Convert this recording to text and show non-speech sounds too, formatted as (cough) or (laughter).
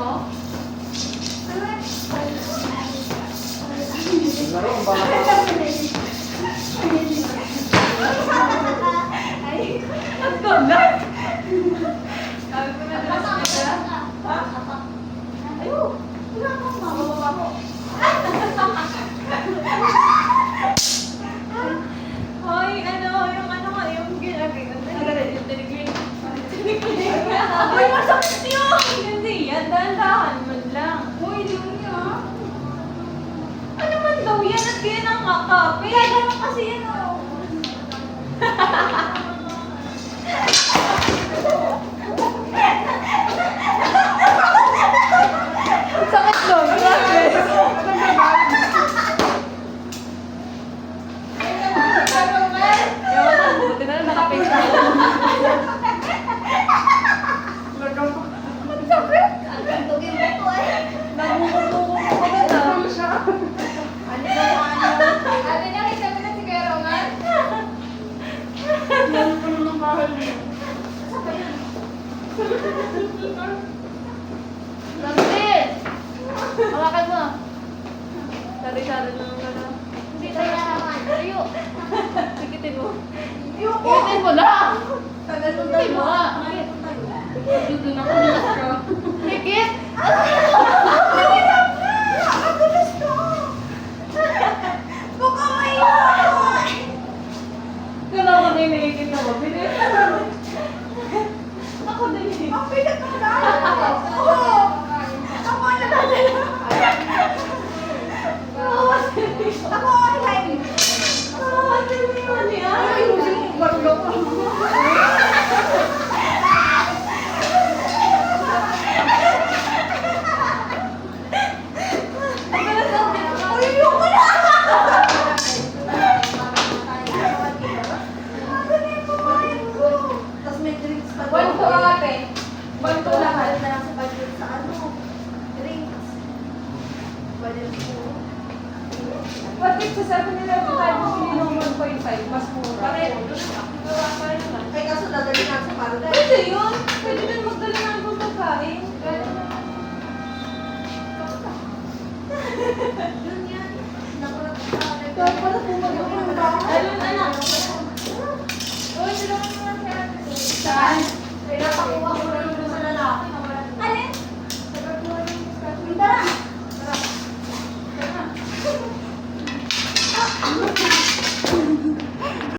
mo? Laro ang dahan-dahan man lang. Uy, yan. Ano man daw yan at kaya nang kakape? Kaya naman kasi yan, oh. (laughs) Sakit daw, grabe. Ewan ko, buti na lang naka-face na ako. Ang sakit! Namumulungo ko pa na. Ano daw ano? Ate, nakita mo na si Kuya Roman? Yan ko naman mahal niya. Nandit! Hawakan mo. Sari-sari na lang gano'n. Hindi tayo naman. Tayo. Sikitin mo. Sikitin mo lang. Ba? Bilis. Ako din eh. Kawawa Budget po. Bakit sa 7-Eleven tayo bumili ng 1.5? Mas mura. Pareho. Gawa pa rin naman. Ay, kaso dadali na sa paradise. Pwede yun. Pwede din magdala ng ibang pagkain. (laughs) Yun yan. Nakulat sa akin. Kaya pala yung